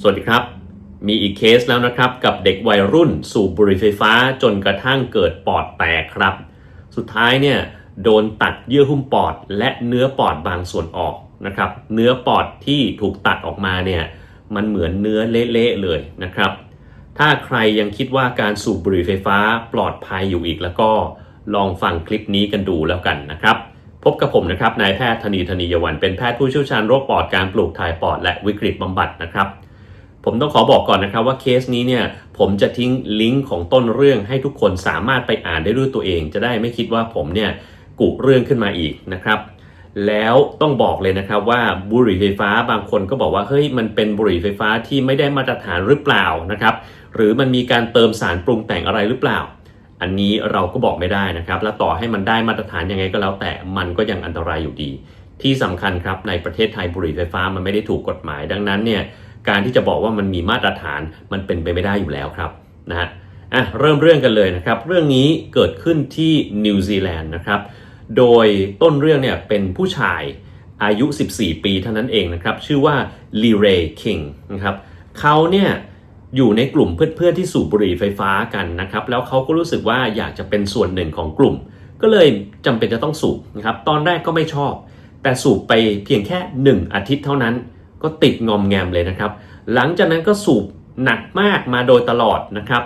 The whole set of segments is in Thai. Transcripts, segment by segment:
สวัสดีครับ มีอีกเคสแล้วนะครับ กับเด็กวัยรุ่นสูบบุหรี่ไฟฟ้าจนกระทั่งเกิดปอดแตกครับ สุดท้ายเนี่ยโดนตัดเยื่อหุ้มปอด และเนื้อปอดบางส่วนออกนะครับ เนื้อปอดที่ถูกตัดออกมาเนี่ยมันเหมือนเนื้อเละๆเลยนะครับ ถ้าใครยังคิดว่าการสูบบุหรี่ไฟฟ้าปลอดภัยอยู่อีกแล้วก็ลองฟังคลิปนี้กันดูแล้วกันนะครับพบกับผมนะครับนายแพทย์ธนีธนียวันเป็นแพทย์ผู้เชี่ยวชาญโรคปอดการปลูกถ่ายปอดและวิกฤตบำบัดนะครับ ผมต้องขอบอกก่อนนะครับว่าเคสนี้เนี่ยผมจะทิ้งลิงก์ของต้นเรื่องให้ทุกคนสามารถไปอ่านได้ด้วยตัวเอง จะได้ไม่คิดว่าผมเนี่ยกุเรื่องขึ้นมาอีกนะครับ แล้วต้องบอกเลยนะครับว่าบุหรี่ไฟฟ้าบางคนก็บอกว่าเฮ้ยมันเป็นบุหรี่ไฟฟ้าที่ไม่ได้มาตรฐานหรือเปล่านะครับหรือมันมีการเติมสารปรุงแต่งอะไรหรือเปล่า อันนี้เราก็บอกไม่ได้นะครับ และต่อให้มันได้มาตรฐานยังไงก็แล้วแต่มันก็ยังอันตรายอยู่ดี ที่สำคัญครับในประเทศไทยบุหรี่ไฟฟ้ามันไม่ได้ถูกกฎหมายดังนั้นเนี่ย การที่จะบอกว่ามันมีมาตรฐานมันเป็นไปไม่ได้อยู่แล้วครับนะฮะอะเริ่มเรื่องกันเลยนะครับ เรื่องนี้เกิดขึ้นที่นิวซีแลนด์นะครับ โดยต้นเรื่องเนี่ยเป็นผู้ชายอายุ 14 ปีเท่านั้นเองนะครับ ชื่อว่าลีเรย์คิงนะครับเขาเนี่ยอยู่ในกลุ่มเพื่อนๆที่สูบบุหรี่ไฟฟ้ากันนะครับ แล้วเขาก็รู้สึกว่าอยากจะเป็นส่วนหนึ่งของกลุ่ม ก็เลยจำเป็นจะต้องสูบนะครับ ตอนแรกก็ไม่ชอบ แต่สูบไปเพียงแค่ 1 อาทิตย์เท่านั้น ก็ติดงอมแงมเลยนะครับ หลังจากนั้นก็สูบหนักมากมาโดยตลอดนะครับ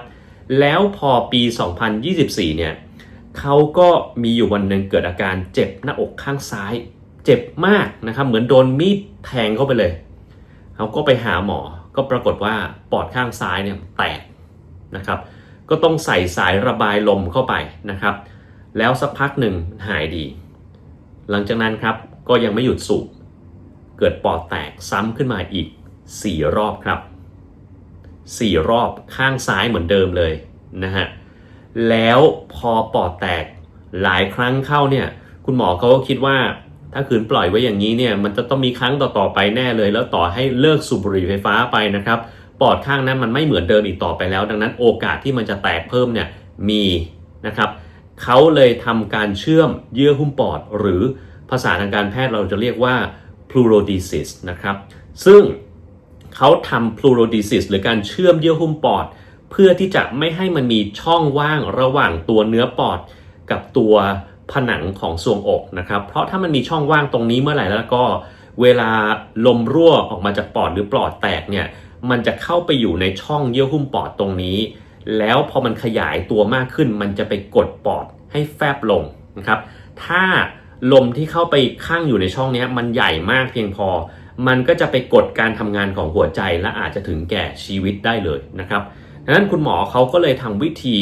แล้วพอปี 2024 เนี่ยเขาก็มีอยู่วันหนึ่งเกิดอาการเจ็บหน้าอกข้างซ้าย เจ็บมากนะครับ เหมือนโดนมีดแทงเข้าไปเลยเขาก็ไปหาหมอก็ปรากฏว่าปอดข้างซ้ายเนี่ยแตกนะครับ ก็ต้องใส่สายระบายลมเข้าไปนะครับ แล้วสักพักหนึ่งหายดี หลังจากนั้นครับก็ยังไม่หยุดสูบ เกิดปอดแตกซ้ำขึ้นมาอีก 4 รอบครับ 4 รอบข้างซ้ายเหมือนเดิมเลยนะฮะ แล้วพอปอดแตกหลายครั้งเข้าเนี่ย คุณหมอเขาก็คิดว่าถ้าขืนปล่อยไว้อย่างนี้เนี่ย มันจะต้องมีครั้งต่อๆไปแน่เลย แล้วต่อให้เลิกสูบบุหรี่ไฟฟ้าไปนะครับ ปอดข้างนั้นมันไม่เหมือนเดิมอีกต่อไปแล้ว ดังนั้นโอกาสที่มันจะแตกเพิ่มเนี่ยมีนะครับเขาเลยทำการเชื่อมเยื่อหุ้มปอด หรือภาษาทางการแพทย์เราจะเรียกว่า pleurodesis นะครับ ซึ่งเขาทำ pleurodesis หรือการเชื่อมเยื่อหุ้มปอด เพื่อที่จะไม่ให้มันมีช่องว่างระหว่างตัวเนื้อปอด กับตัวผนังของทรวงอกนะครับ เพราะถ้ามันมีช่องว่างตรงนี้เมื่อไหร่แล้วก็เวลาลมรั่วออกมาจากปอดหรือปอดแตกเนี่ย มันจะเข้าไปอยู่ในช่องเยื่อหุ้มปอดตรงนี้ แล้วพอมันขยายตัวมากขึ้น มันจะไปกดปอดให้แฟบลงนะครับ ถ้า ลมที่เข้าไปข้างอยู่ในช่องนี้มันใหญ่มากเพียงพอ มันก็จะไปกดการทำงานของหัวใจและอาจจะถึงแก่ชีวิตได้เลยนะครับดังนั้นคุณหมอเขาก็เลยทำวิธี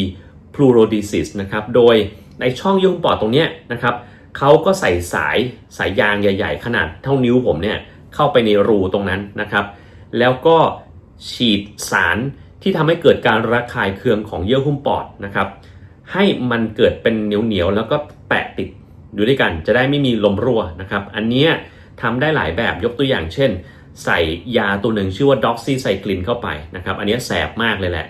pleurodesis นะครับ โดยในช่องเยื่อหุ้มปอดตรงนี้นะครับเขาก็ใส่สายสายยางใหญ่ ๆ ขนาดเท่านิ้วผมเนี่ยเข้าไปในรูตรงนั้นนะครับ แล้วก็ฉีดสารที่ทำให้เกิดการระคายเคืองของเยื่อหุ้มปอดนะครับ ให้มันเกิดเป็นเหนียวๆแล้วก็แปะติด อยู่ด้วยกันจะได้ไม่มีลมรั่วนะครับ อันนี้ทำได้หลายแบบยกตัวอย่างเช่น ใส่ยาตัวหนึ่งชื่อว่าด็อกซี่ไซคลินเข้าไปนะครับ อันนี้แสบมากเลยแหละ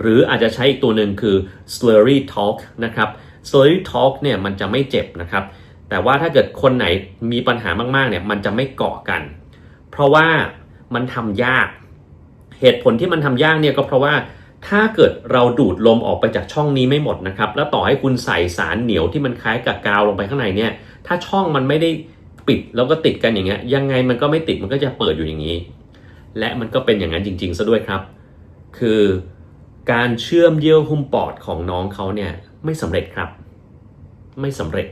หรืออาจจะใช้อีกตัวหนึ่งคือ slurry talk นะครับ slurry talk เนี่ยมันจะไม่เจ็บนะครับ แต่ว่าถ้าเกิดคนไหนมีปัญหามากๆเนี่ยมันจะไม่เกาะกัน เพราะว่ามันทำยาก เหตุผลที่มันทำยากเนี่ยก็เพราะว่า ถ้าเกิดเราดูดลมออกไปจากช่องนี้ไม่หมดนะครับ แล้วต่อให้คุณใส่สารเหนียวที่มันคล้ายกับกาวลงไปข้างในเนี่ย ถ้าช่องมันไม่ได้ปิดแล้วก็ติดกันอย่างเงี้ย ยังไงมันก็ไม่ติดมันก็จะเปิดอยู่อย่างนี้ และมันก็เป็นอย่างนั้นจริงๆซะด้วยครับ คือการเชื่อมเยื่อหุ้มปอดของน้องเขาเนี่ยไม่สำเร็จครับ ไม่สำเร็จ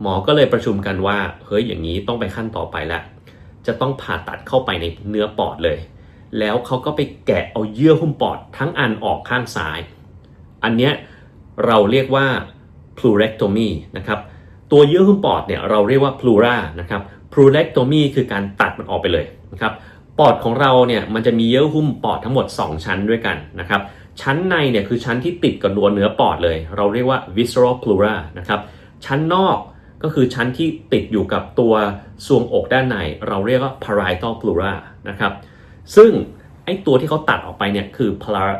หมอก็เลยประชุมกันว่าเฮ้ยอย่างนี้ต้องไปขั้นต่อไปแล้วจะต้องผ่าตัดเข้าไปในเนื้อปอดเลย แล้วเขาก็ไปแกะเอาเยื่อหุ้มปอดทั้งอันออกข้างซ้าย อันเนี้ยเราเรียกว่า pleurectomy นะครับ ตัวเยื่อหุ้มปอดเนี่ยเราเรียกว่า pleura นะครับ pleurectomy คือการตัดมันออกไปเลยนะครับ ปอดของเราเนี่ยมันจะมีเยื่อหุ้มปอดทั้งหมด 2 ชั้นด้วยกันนะครับ ชั้นในเนี่ยคือชั้นที่ติดกับตัวเนื้อปอดเลย เราเรียกว่า visceral pleura นะครับ ชั้นนอกก็คือชั้นที่ติดอยู่กับตัวทรวงอกด้านใน เราเรียกว่า parietal pleura นะครับ ซึ่งไอ้ตัวที่เขาตัดออกไปเนี่ยคือ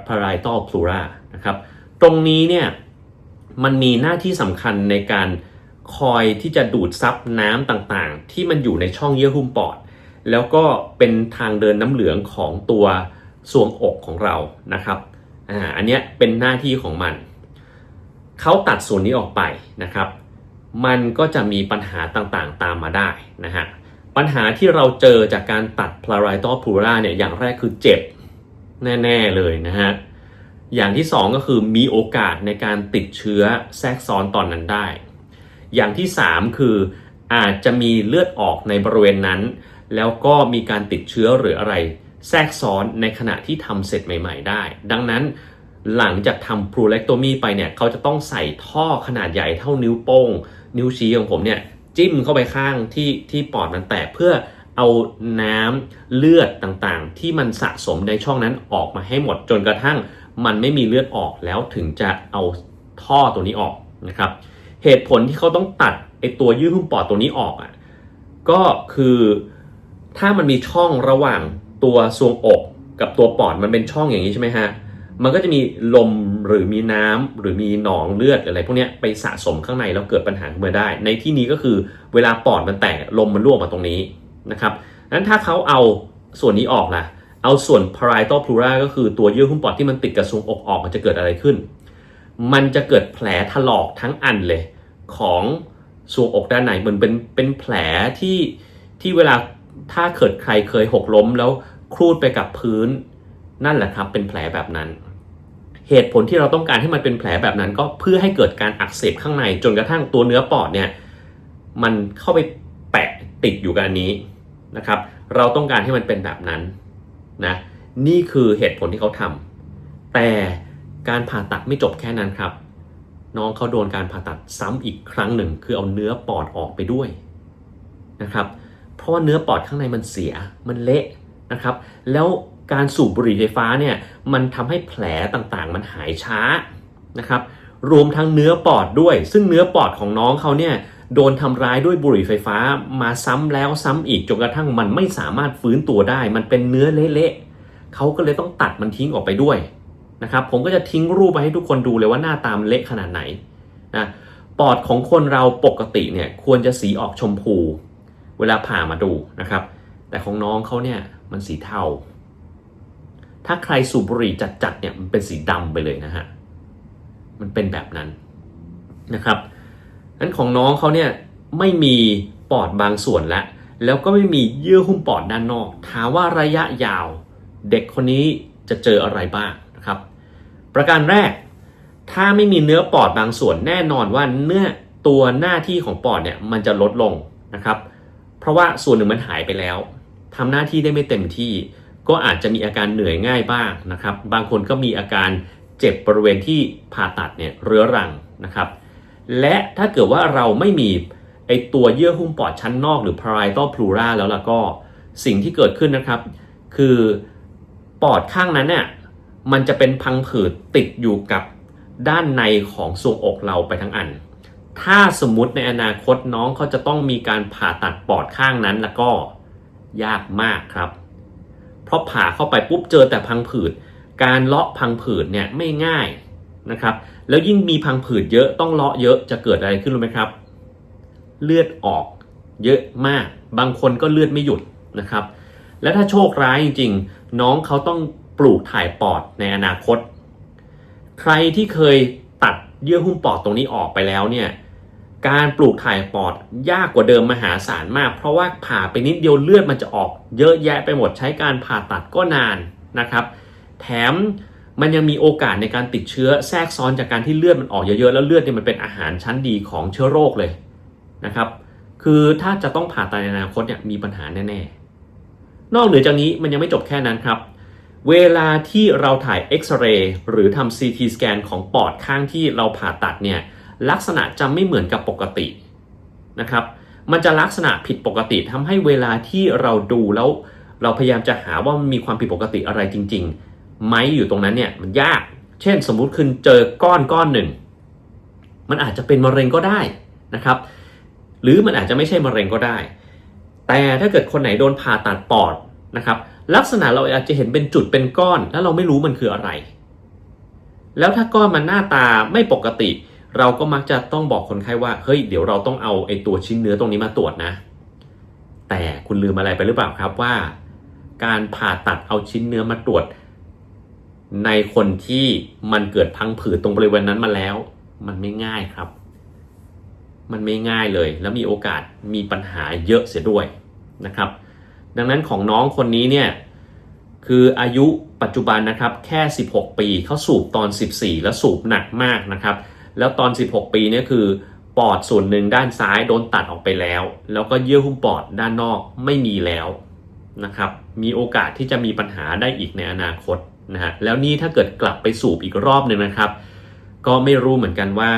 parietal pleura นะครับ ตรงนี้เนี่ยมันมีหน้าที่สำคัญในการคอยที่จะดูดซับน้ำต่างๆ ที่มันอยู่ในช่องเยื่อหุ้มปอด แล้วก็เป็นทางเดินน้ำเหลืองของตัวทรวงอกของเรานะครับอ่าอันเนี้ยเป็นหน้าที่ของมันเขาตัดส่วนนี้ออกไปนะครับ มันก็จะมีปัญหาต่างๆตามมาได้นะฮะ ปัญหาที่เราเจอจากการตัด parietal pleura เนี่ยอย่างแรกคือเจ็บแน่ ๆ เลยนะฮะ อย่างที่สองก็คือมีโอกาสในการติดเชื้อแทรกซ้อนตอนนั้นได้ อย่างที่สามคืออาจจะมีเลือดออกในบริเวณนั้น แล้วก็มีการติดเชื้อหรืออะไร แทรกซ้อนในขณะที่ทำเสร็จใหม่ ๆ ได้ ดังนั้นหลังจากทำ p r o l e c t o m y ไปเนี่ยเขาจะต้องใส่ท่อขนาดใหญ่เท่านิ้วโป้ง นิ้วชี้ของผมเนี่ย จิ้มเข้าไปข้างที่ที่ปอดมันแตกเพื่อเอาน้ำเลือดต่างๆ ที่มันสะสมในช่องนั้นออกมาให้หมดจนกระทั่ง มันไม่มีเลือดออกแล้วถึงจะเอาท่อตัวนี้ออกนะครับ เหตุผลที่เขาต้องตัดไอตัวยืดหุ้มปอดตัวนี้ออกอะก็คือถ้ามันมีช่องระหว่างตัวทรวงอกกับตัวปอดมันเป็นช่องอย่างนี้ใช่ไหมฮะ มันก็จะมีลมหรือมีน้ำหรือมีหนองเลือดอะไรพวกนี้ไปสะสมข้างในแล้วเกิดปัญหาขึ้นมาได้ ในที่นี้ก็คือเวลาปอดมันแตกลมมันรั่วมาตรงนี้นะครับนั้นถ้าเขาเอาส่วนนี้ออกล่ะ เอาส่วน parietal pleura ก็คือตัวเยื่อหุ้มปอดที่มันติดกับทรวงอกออกมันจะเกิดอะไรขึ้น มันจะเกิดแผลถลอกทั้งอันเลยของทรวงอกด้านในเหมือนเป็นเป็นแผลที่ที่เวลาถ้าเกิดใครเคยหกล้มแล้วครูดไปกับพื้น นั่นแหละครับเป็นแผลแบบนั้น เหตุผลที่เราต้องการให้มันเป็นแผลแบบนั้น ก็เพื่อให้เกิดการอักเสบข้างในจนกระทั่งตัวเนื้อปอดเนี่ยมันเข้าไปแปะติดอยู่กับอันนี้นะครับ เราต้องการให้มันเป็นแบบนั้นนะนี่คือเหตุผลที่เขาทำแต่การผ่าตัดไม่จบแค่นั้นครับ น้องเขาโดนการผ่าตัดซ้ำอีกครั้งหนึ่ง คือเอาเนื้อปอดออกไปด้วยนะครับ เพราะว่าเนื้อปอดข้างในมันเสียมันเละนะครับ แล้ว การสูบบุหรี่ไฟฟ้าเนี่ยมันทำให้แผลต่างๆ มันหายช้านะครับ รวมทั้งเนื้อปอดด้วย ซึ่งเนื้อปอดของน้องเขาเนี่ยโดนทำร้ายด้วยบุหรี่ไฟฟ้ามาซ้ำแล้วซ้ำอีกจนกระทั่งมันไม่สามารถฟื้นตัวได้ มันเป็นเนื้อเละๆเขาก็เลยต้องตัดมันทิ้งออกไปด้วยนะครับผมก็จะทิ้งรูปไปให้ทุกคนดูเลยว่าหน้าตามเละขนาดไหนนะปอดของคนเราปกติเนี่ยควรจะสีออกชมพู เวลาผ่ามาดูนะครับ แต่ของน้องเขาเนี่ยมันสีเทา ถ้าใครสูบบุหรี่จัดๆเนี่ยมันเป็นสีดำไปเลยนะฮะ มันเป็นแบบนั้นนะครับนั้นของน้องเขาเนี่ยไม่มีปอดบางส่วนแล้วแล้วก็ไม่มีเยื่อหุ้มปอดด้านนอก ถามว่าระยะยาวเด็กคนนี้จะเจออะไรบ้างนะครับ ประการแรก ถ้าไม่มีเนื้อปอดบางส่วนแน่นอนว่าเนื้อตัวหน้าที่ของปอดเนี่ยมันจะลดลงนะครับ เพราะว่าส่วนหนึ่งมันหายไปแล้วทำหน้าที่ได้ไม่เต็มที่ ก็อาจจะมีอาการเหนื่อยง่ายบ้างนะครับ บางคนก็มีอาการเจ็บบริเวณที่ผ่าตัดเนี่ยเรื้อรังนะครับ และถ้าเกิดว่าเราไม่มีไอตัวเยื่อหุ้มปอดชั้นนอกหรือ parietal pleura แล้วล่ะก็สิ่งที่เกิดขึ้นนะครับ คือปอดข้างนั้นเนี่ยมันจะเป็นพังผืดติดอยู่กับด้านในของทรวงอกเราไปทั้งอัน ถ้าสมมุติในอนาคตน้องเขาจะต้องมีการผ่าตัดปอดข้างนั้นแล้วก็ยากมากครับ เพราะผ่าเข้าไปปุ๊บเจอแต่พังผืด การเลาะพังผืดเนี่ยไม่ง่ายนะครับ แล้วยิ่งมีพังผืดเยอะต้องเลาะเยอะจะเกิดอะไรขึ้นรู้ไหมครับ เลือดออกเยอะมาก บางคนก็เลือดไม่หยุดนะครับ และถ้าโชคร้ายจริง ๆ น้องเขาต้องปลูกถ่ายปอดในอนาคต ใครที่เคยตัดเยื่อหุ้มปอดตรงนี้ออกไปแล้วเนี่ย การปลูกถ่ายปอดยากกว่าเดิมมหาศาลมาก เพราะว่าผ่าไปนิดเดียวเลือดมันจะออก เยอะแยะไปหมดใช้การผ่าตัดก็นานนะครับ แถมมันยังมีโอกาสในการติดเชื้อแทรกซ้อนจากการที่เลือดมันออกเยอะๆแล้วเลือดเนี่ยมันเป็นอาหารชั้นดีของเชื้อโรคเลยนะครับ คือถ้าจะต้องผ่าตัดในอนาคตเนี่ยมีปัญหาแน่ๆ นอกเหนือจากนี้มันยังไม่จบแค่นั้นครับ เวลาที่เราถ่ายเอ็กซเรย์หรือทำ CT สแกนของปอดข้างที่เราผ่าตัดเนี่ย ลักษณะจะไม่เหมือนกับปกตินะครับ มันจะลักษณะผิดปกติทำให้เวลาที่เราดูแล้ว เราพยายามจะหาว่ามันมีความผิดปกติอะไรจริง ๆไหมอยู่ตรงนั้นเนี่ยมันยาก เช่น สมมุติคุณเจอก้อนก้อนหนึ่ง มันอาจจะเป็นมะเร็งก็ได้นะครับ หรือมันอาจจะไม่ใช่มะเร็งก็ได้ แต่ถ้าเกิดคนไหนโดนผ่าตัดปอดนะครับ ลักษณะเราอาจจะเห็นเป็นจุดเป็นก้อน แล้วเราไม่รู้มันคืออะไร แล้วถ้าก้อนมันหน้าตาไม่ปกติ เราก็มักจะต้องบอกคนไข้ว่าเฮ้ยเดี๋ยวเราต้องเอาไอ้ตัวชิ้นเนื้อตรงนี้มาตรวจนะแแต่คุณลืมอะไรไปหรือเปล่าครับว่า การผ่าตัดเอาชิ้นเนื้อมาตรวจ ในคนที่มันเกิดพังผืดตรงบริเวณนั้นมาแล้ว มันไม่ง่ายครับ มันไม่ง่ายเลย แล้วมีโอกาสมีปัญหาเยอะเสียด้วยนะครับ ดังนั้นของน้องคนนี้เนี่ยคืออายุปัจจุบันนะครับแค่ 16 ปีเขาสูบตอน 14 แล้วสูบหนักมากนะครับ แล้วตอน 16 ปีเนี่ยคือปอดส่วนหนึ่งด้านซ้ายโดนตัดออกไปแล้ว แล้วก็เยื่อหุ้มปอดด้านนอกไม่มีแล้วนะครับ มีโอกาสที่จะมีปัญหาได้อีกในอนาคตนะฮะ แล้วนี่ถ้าเกิดกลับไปสูบอีกรอบหนึ่งนะครับ ก็ไม่รู้เหมือนกันว่า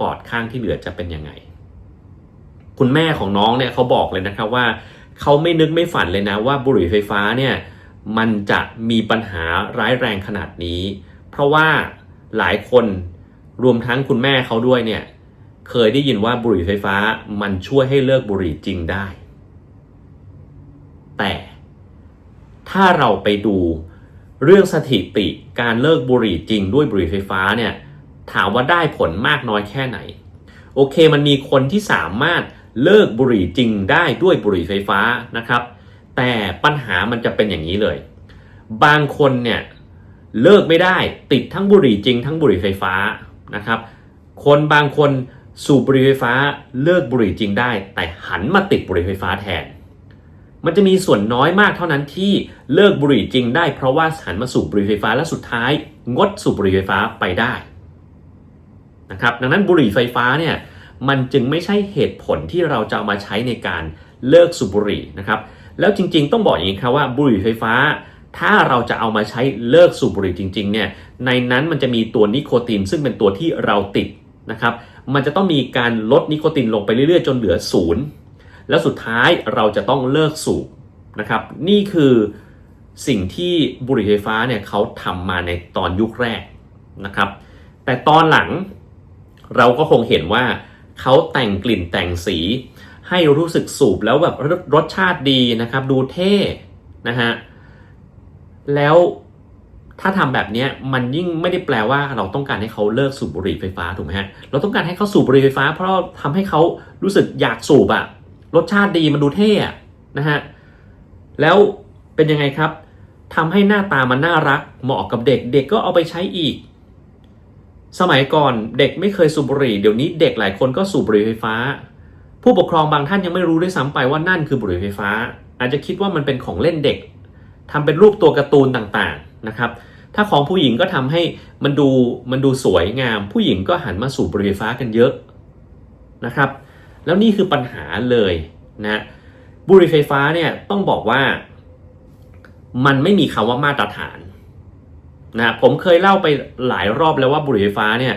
ปอดข้างที่เหลือจะเป็นยังไง คุณแม่ของน้องเนี่ยเขาบอกเลยนะครับว่าเขาไม่นึกไม่ฝันเลยนะว่าบุหรี่ไฟฟ้าเนี่ยมันจะมีปัญหาร้ายแรงขนาดนี้ เพราะว่าหลายคน รวมทั้งคุณแม่เขาด้วยเนี่ย เคยได้ยินว่าบุหรี่ไฟฟ้ามันช่วยให้เลิกบุหรี่จริงได้ แต่ถ้าเราไปดูเรื่องสถิติการเลิกบุหรี่จริงด้วยบุหรี่ไฟฟ้าเนี่ย ถามว่าได้ผลมากน้อยแค่ไหน โอเคมันมีคนที่สามารถเลิกบุหรี่จริงได้ด้วยบุหรี่ไฟฟ้านะครับ แต่ปัญหามันจะเป็นอย่างนี้เลย บางคนเนี่ยเลิกไม่ได้ติดทั้งบุหรี่จริงทั้งบุหรี่ไฟฟ้า นะครับ คนบางคนสูบบุหรี่ไฟฟ้าเลิกบุหรี่จริงได้ แต่หันมาติดบุหรี่ไฟฟ้าแทน มันจะมีส่วนน้อยมากเท่านั้นที่เลิกบุหรี่จริงได้ เพราะว่าหันมาสูบบุหรี่ไฟฟ้าและสุดท้าย งดสูบบุหรี่ไฟฟ้าไปได้นะครับดังนั้นบุหรี่ไฟฟ้าเนี่ยมันจึงไม่ใช่เหตุผลที่เราจะามาใช้ในการเลิกสูบบุหรี่นะครับ แล้วจริงๆ ต้องบอกอย่างนี้ครับว่าบุหรี่ไฟฟ้า ถ้าเราจะเอามาใช้เลิกสูบบุหรี่จริงๆเนี่ย ในนั้นมันจะมีตัวนิโคติน ซึ่งเป็นตัวที่เราติดนะครับ มันจะต้องมีการลดนิโคตินลงไปเรื่อยๆ จนเหลือศูนย์แล้วสุดท้ายเราจะต้องเลิกสูบนะครับ นี่คือสิ่งที่บุหรี่ไฟฟ้าเนี่ยเขาทำมาในตอนยุคแรกนะครับ แต่ตอนหลังเราก็คงเห็นว่าเขาแต่งกลิ่นแต่งสี ให้รู้สึกสูบแล้วแบบรรสชาติดีนะครับ ดูเท่นะฮะแล้ว ถ้าทำแบบนี้มันยิ่งไม่ได้แปลว่าเราต้องการให้เขาเลิกสูบบุหรี่ไฟฟ้าถูกไหมฮะ เราต้องการให้เขาสูบบุหรี่ไฟฟ้า เพราะทำให้เขารู้สึกอยากสูบอะรสชาติดีมันดูเท่อะนะฮะ แล้วเป็นยังไงครับทำให้หน้าตามันน่ารักเหมาะกับเด็ก เด็กก็เอาไปใช้อีก สมัยก่อนเด็กไม่เคยสูบบุหรี่ เดี๋ยวนี้เด็กหลายคนก็สูบบุหรี่ไฟฟ้า ผู้ปกครองบางท่านยังไม่รู้ด้วยซ้ำไปว่านั่นคือบุหรี่ไฟฟ้า อาจจะคิดว่ามันเป็นของเล่นเด็กทำเป็นรูปตัวการ์ตูนต่างๆนะครับ ถ้าของผู้หญิงก็ทำให้มันดูมันดูสวยงาม ผู้หญิงก็หันมาสูบบุหรี่ไฟฟ้ากันเยอะนะครับ แล้วนี่คือปัญหาเลยนะบุหรี่ไฟฟ้าเนี่ยต้องบอกว่า มันไม่มีคำว่ามาตรฐานนะผมเคยเล่าไปหลายรอบแล้วว่าบุหรี่ไฟฟ้าเนี่ย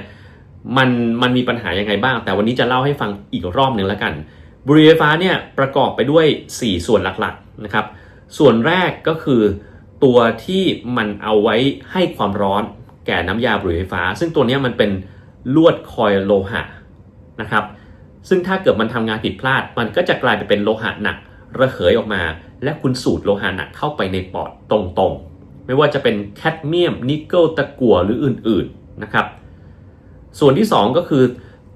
มันมันมีปัญหายังไงบ้าง แต่วันนี้จะเล่าให้ฟังอีกรอบหนึ่งแล้วกัน บุหรี่ไฟฟ้าเนี่ยประกอบไปด้วย 4 ส่วนหลักๆนะครับ ส่วนแรกก็คือ ตัวที่มันเอาไว้ให้ความร้อนแก่น้ำยาบุหรี่ไฟฟ้า ซึ่งตัวนี้มันเป็นลวดคอยโลหะนะครับ ซึ่งถ้าเกิดมันทำงานผิดพลาด มันก็จะกลายไปเป็นโลหะหนักระเหยออกมา และคุณสูดโลหะหนักเข้าไปในปอดตรงๆ ไม่ว่าจะเป็นแคดเมียม นิกเกิลตะกั่วหรืออื่นๆนะครับ ส่วนที่ 2 ก็คือ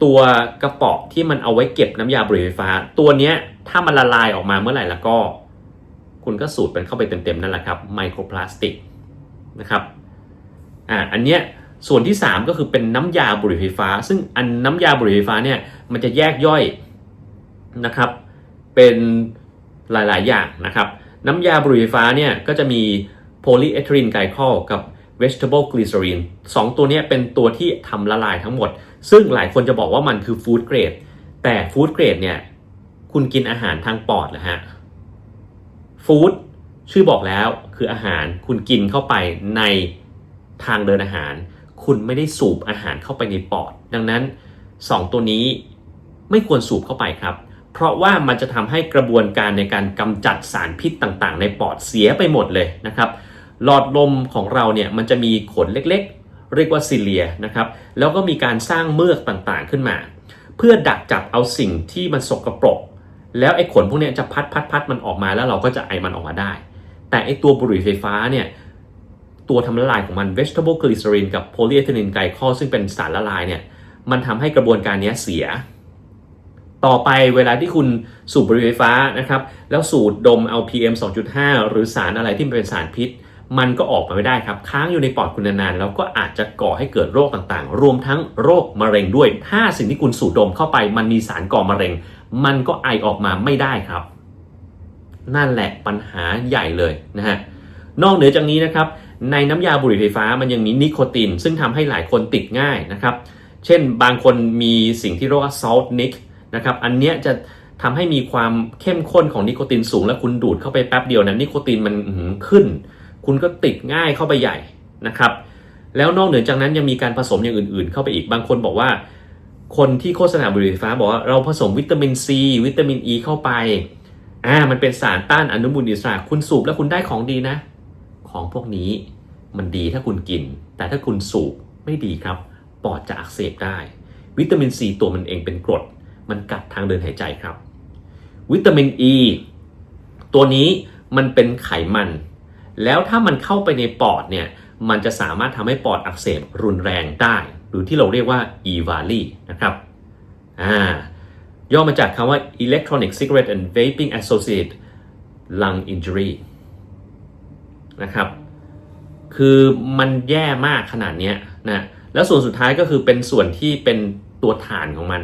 ตัวกระป๋องที่มันเอาไว้เก็บน้ำยาบุหรี่ไฟฟ้า ตัวนี้ถ้ามันละลายออกมาเมื่อไหร่แล้วก็ คุณก็สูดมันเข้าไปเต็มๆนั่นแหละครับไมโครพลาสติกนะครับอ่าอันเนี้ยส่วนที่ 3 ก็คือเป็นน้ำยาบุหรี่ไฟฟ้า ซึ่งอันน้ำยาบุหรี่ไฟฟ้าเนี่ยมันจะแยกย่อยนะครับเป็นหลายๆ อย่างนะครับน้ำยาบุหรี่ไฟฟ้าเนี่ยก็จะมีโพลีเอทิลีนไกลคอลกับ vegetable glycerin สองตัวนี้เป็นตัวที่ทำละลายทั้งหมด ซึ่งหลายคนจะบอกว่ามันคือฟู้ดเกรดแต่ฟู้ดเกรดเนี่ยคุณกินอาหารทางปอดนะฮะ ฟู้ดชื่อบอกแล้วคืออาหารคุณกินเข้าไปในทางเดินอาหาร คุณไม่ได้สูบอาหารเข้าไปในปอด ดังนั้น 2 ตัวนี้ไม่ควรสูบเข้าไปครับ เพราะว่ามันจะทำให้กระบวนการในการกำจัดสารพิษต่างๆ ในปอดเสียไปหมดเลยนะครับหลอดลมของเราเนี่ยมันจะมีขนเล็กๆ เรียกว่าซิเลียนะครับแล้วก็มีการสร้างเมือกต่างๆขึ้นมา เพื่อดักจับเอาสิ่งที่มันสกรปรก แล้วไอ้ขนพวกนี้จะพัดพัดพัดมันออกมาแล้วเราก็จะไอมันออกมาได้ แต่ไอ้ตัวบุหรี่ไฟฟ้าเนี่ยตัวทำละลายของมัน vegetable glycerin กับ polyethylene glycol ซึ่งเป็นสารละลายเนี่ยมันทำให้กระบวนการนี้เสียตต่อไปเวลาที่คุณสูบบุหรี่ไฟฟ้านะครับแล้วสูดดมเอา PM 2.5 หรือสารอะไรที่มันเป็นสารพิษ มันก็ออกมาไม่ได้ครับค้างอยู่ในปอดคุณนานๆแล้วก็อาจจะก่อให้เกิดโรคต่างๆ รวมทั้งโรคมะเร็งด้วย ถ้าสิ่งที่คุณสูดดมเข้าไป มันมีสารก่อมะเร็ง มันก็ไอออกมาไม่ได้ครับ นั่นแหละปัญหาใหญ่เลยนะฮะนอกเหนือจากนี้นะครับในน้ำยาบุหรี่ไฟฟ้ามันยังมีนิโคติน ซึ่งทำให้หลายคนติดง่ายนะครับ เช่นบางคนมีสิ่งที่เรียกว่า salt nick นะครับอันเนี้ยจะทำให้มีความเข้มข้นของนิโคตินสูง แล้วคุณดูดเข้าไปแป๊บเดียวนะนิโคตินมันขึ้น คุณก็ติดง่ายเข้าไปใหญ่นะครับ แล้วนอกเหนือจากนั้นยังมีการผสมอย่างอื่น ๆ เข้าไปอีกบางคนบอกว่า คนที่โฆษณาบุหรี่ไฟฟ้าบอกว่าเราผสมวิตามินซีวิตามินอ e ีเข้าไปอ่ามันเป็นสารต้านอนุมูลอิสระคุณสูบแล้วคุณได้ของดีนะ ของพวกนี้มันดีถ้าคุณกิน แต่ถ้าคุณสูบไม่ดีครับ ปอดจะอักเสบได้ วิตามินซีตัวมันเองเป็นกรด มันกัดทางเดินหายใจครับ วิตามินอ e, ีตัวนี้มันเป็นไขมัน แล้วถ้ามันเข้าไปในปอดเนี่ยมันจะสามารถทำให้ปอดอักเสบรุนแรงได้ หรือที่เราเรียกว่า EVALI นะครับอ่าย่อมาจากคำว่า Electronic Cigarette and Vaping Associated Lung Injury นะครับคือมันแย่มากขนาดนี้นะแล้วส่วนสุดท้ายก็คือเป็นส่วนที่เป็นตัวฐานของมัน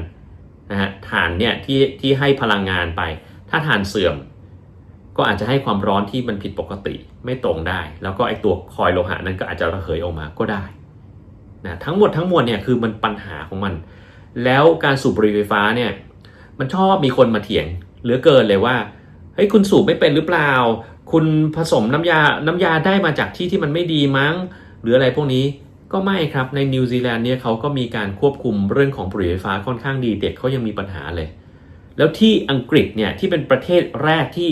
นะฮะฐานเนี่ยที่ที่ให้พลังงานไป ถ้าฐานเสื่อม ก็อาจจะให้ความร้อนที่มันผิดปกติไม่ตรงได้ แล้วก็ไอตัวคอยโลหะนั้นก็อาจจะระเหยออกมาก็ได้นะทั้งหมดทั้งมวลเนี่ยคือมันปัญหาของมัน แล้วการสูบบุหรี่ไฟฟ้าเนี่ยมันชอบมีคนมาเถียงเหลือเกินเลยว่าเฮ้ยคุณสูบไม่เป็นหรือเปล่า คุณผสมน้ำยาน้ำยาได้มาจากที่ที่มันไม่ดีมั้ง หรืออะไรพวกนี้ก็ไม่ครับในนิวซีแลนด์เนี่ยเขาก็มีการควบคุมเรื่องของบุหรี่ไฟฟ้าค่อนข้างดีเด็กเขายังมีปัญหาเลย แล้วที่อังกฤษเนี่ยที่เป็นประเทศแรกที่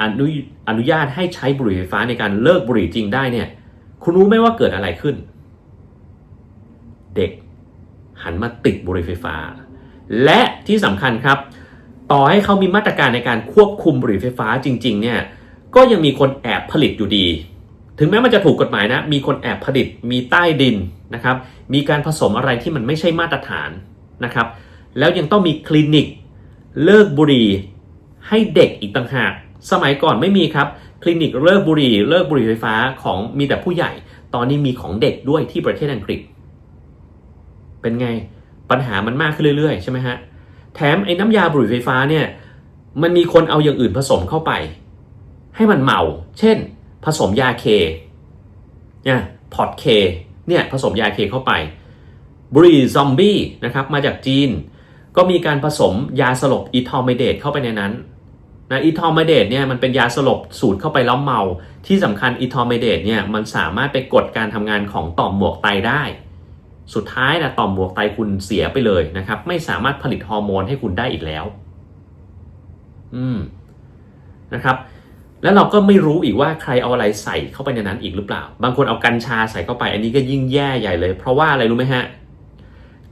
อนุอนุญาตให้ใช้บุหรี่ไฟฟ้าในการเลิกบุหรี่จริงได้เนี่ย คุณรู้ไหมว่าเกิดอะไรขึ้น เด็กหันมาติดบุหรี่ไฟฟ้า และที่สำคัญครับ ต่อให้เขามีมาตรการในการควบคุมบุหรี่ไฟฟ้าจริง ๆ เนี่ย ก็ยังมีคนแอบผลิตอยู่ดี ถึงแม้มันจะถูกกฎหมายนะ มีคนแอบผลิต มีใต้ดินนะครับ มีการผสมอะไรที่มันไม่ใช่มาตรฐานนะครับ แล้วยังต้องมีคลินิกเลิกบุหรี่ให้เด็กอีกต่างหาก สมัยก่อนไม่มีครับ คลินิกเลิกบุหรี่เลิกบุหรี่ไฟฟ้าของมีแต่ผู้ใหญ่ ตอนนี้มีของเด็กด้วยที่ประเทศอังกฤษ เป็นไงปัญหามันมากขึ้นเรื่อยๆใช่ไหมฮะแถมไอ้น้ำยาบุหรี่ไฟฟ้าเนี่ยมันมีคนเอาอย่างอื่นผสมเข้าไป ให้มันเมา เช่น ผสมยาเคเนี่ยพอตเคเนี่ยผสมยาเคเข้าไปบุหรี่ซอมบี้นะครับมาจากจีน ก็มีการผสมยาสลบอีทอมเมเดตเข้าไปในนั้น นะอีทอมเมเดตเนี่ยมันเป็นยาสลบสูดเข้าไปแล้วเมา ที่สำคัญอีทอมเมเดตเนี่ยมันสามารถไปกดการทำงานของต่อมหมวกไตได้ สุดท้ายนะต่อมหมวกไตคุณเสียไปเลยนะครับ ไม่สามารถผลิตฮอร์โมนให้คุณได้อีกแล้ว อืมนะครับแล้วเราก็ไม่รู้อีกว่าใครเอาอะไรใส่เข้าไปในนั้นอีกหรือเปล่า บางคนเอากัญชาใส่เข้าไป อันนี้ก็ยิ่งแย่ใหญ่เลย เพราะว่าอะไรรู้ไหมฮะ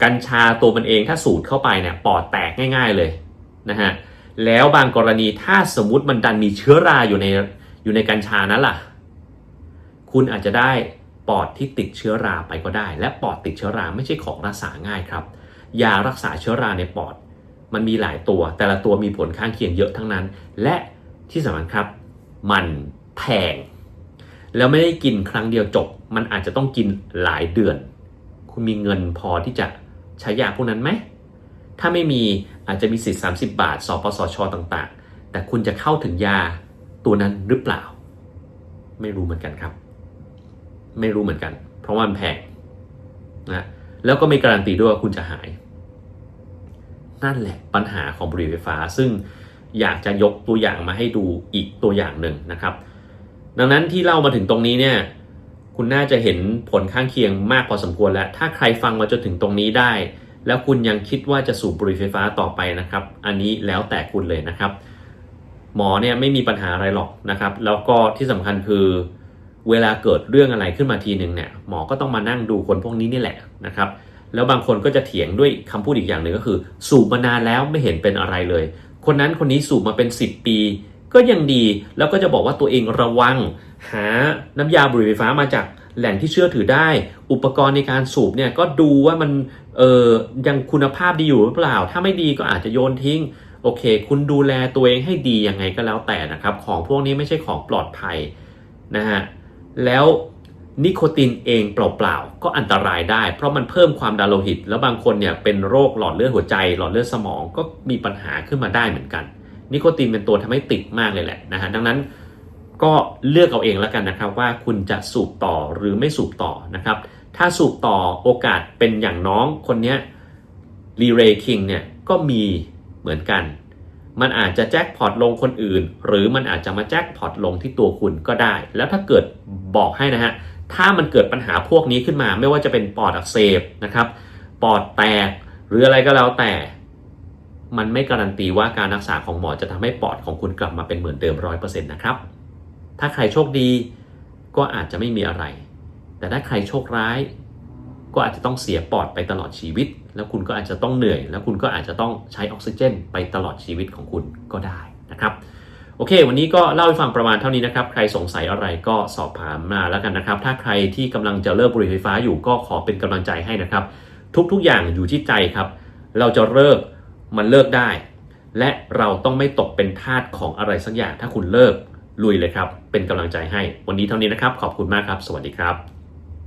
กัญชาตัวมันเองถ้าสูดเข้าไปเนี่ยปอดแตกง่าย ๆเลยนะฮะ แล้วบางกรณีถ้าสมมุติมันดันมีเชื้อราอยู่ในอยู่ในกัญชานั้นล่ะ คุณอาจจะได้ปอดที่ติดเชื้อราไปก็ได้ และปอดติดเชื้อราไม่ใช่ของรักษาง่ายครับยารักษาเชื้อราในปอด มันมีหลายตัว แต่ละตัวมีผลข้างเคียงเยอะทั้งนั้น และที่สำคัญครับ มันแพงแล้วไม่ได้กินครั้งเดียวจบ มันอาจจะต้องกินหลายเดือน คุณมีเงินพอที่จะใช้ยาพวกนั้นไหม ถ้าไม่มีอาจจะมีสิทธิ์ 30 บาท สปสช ต่างๆ แต่คุณจะเข้าถึงยาตัวนั้นหรือเปล่า ไม่รู้เหมือนกันครับ ไม่รู้เหมือนกัน เพราะว่ามันแพงนะแล้วก็ไม่การันตีด้วยว่าคุณจะหาย นั่นแหละปัญหาของบุหรี่ไฟฟ้า ซึ่งอยากจะยกตัวอย่างมาให้ดูอีกตัวอย่างหนึ่งนะครับ ดังนั้นที่เล่ามาถึงตรงนี้เนี่ยคุณน่าจะเห็นผลข้างเคียงมากพอสมควรแล้ว ถ้าใครฟังมาจนถึงตรงนี้ได้ แล้วคุณยังคิดว่าจะสูบบุหรี่ไฟฟ้าต่อไปนะครับ อันนี้แล้วแต่คุณเลยนะครับ หมอเนี่ยไม่มีปัญหาอะไรหรอกนะครับ แล้วก็ที่สำคัญคือเวลาเกิดเรื่องอะไรขึ้นมาทีหนึ่งเนี่ยหมอก็ต้องมานั่งดูคนพวกนี้นี่แหละนะครับ แล้วบางคนก็จะเถียงด้วยคำพูดอีกอย่างหนึ่งก็คือ สูบมานานแล้วไม่เห็นเป็นอะไรเลย คนนั้นคนนี้สูบมาเป็น 10 ปี ก็ยังดีแล้วก็จะบอกว่าตัวเองระวัง หาน้ำยาบุหรี่ไฟฟ้ามาจาก แหล่งที่เชื่อถือได้ อุปกรณ์ในการสูบเนี่ยก็ดูว่ามันเออยังคุณภาพดีอยู่หรือเปล่า ถ้าไม่ดีก็อาจจะโยนทิ้งโอเค คุณดูแลตัวเองให้ดียังไงก็แล้วแต่นะครับ ของพวกนี้ไม่ใช่ของปลอดภัยนะฮะแล้วนิโคตินเองเปล่าๆ ก็อันตรายได้ เพราะมันเพิ่มความดันโลหิต แล้วบางคนเนี่ยเป็นโรคหลอดเลือดหัวใจ หลอดเลือดสมองก็มีปัญหาขึ้นมาได้เหมือนกัน นิโคตินเป็นตัวทำให้ติดมากเลยแหละนะฮะดังนั้น ก็เลือกเอาเองแล้วกันนะครับว่าคุณจะสูบต่อหรือไม่สูบต่อนะครับ ถ้าสูบต่อโอกาสเป็นอย่างน้องคนนี้ยลีเรย์คิงเนี่ยก็มีเหมือนกัน มันอาจจะแจ็คพอตลงคนอื่น หรือมันอาจจะมาแจ็คพอตลงที่ตัวคุณก็ได้ แล้วถ้าเกิดบอกให้นะฮะถ้ามันเกิดปัญหาพวกนี้ขึ้นมา ไม่ว่าจะเป็นปอดอักเสบนะครับปอดแตกหรืออะไรก็แล้วแต่ มันไม่การันตีว่าการรักษาของหมอจะทำให้ปอดของคุณกลับมาเป็นเหมือนเดิมร้อยเปอร์เซ็นต์นะครับ ถ้าใครโชคดีก็อาจจะไม่มีอะไร แต่ถ้าใครโชคร้าย ก็อาจจะต้องเสียปอดไปตลอดชีวิต แล้วคุณก็อาจจะต้องเหนื่อย แล้วคุณก็อาจจะต้องใช้ออกซิเจน ไปตลอดชีวิตของคุณก็ได้นะครับโอเค วันนี้ก็เล่าให้ฟังประมาณเท่านี้นะครับ ใครสงสัยอะไรก็สอบถามมาแล้วกันนะครับ ถ้าใครที่กำลังจะเลิกบุหรี่ไฟฟ้าอยู่ก็ขอเป็นกำลังใจให้นะครับ ทุกๆอย่างอยู่ที่ใจครับ เราจะเลิกมันเลิกได้ และเราต้องไม่ตกเป็นทาสของอะไรสักอย่าง ถ้าคุณเลิก ลุยเลยครับ เป็นกำลังใจให้ วันนี้เท่านี้นะครับ ขอบคุณมากครับ สวัสดีครับ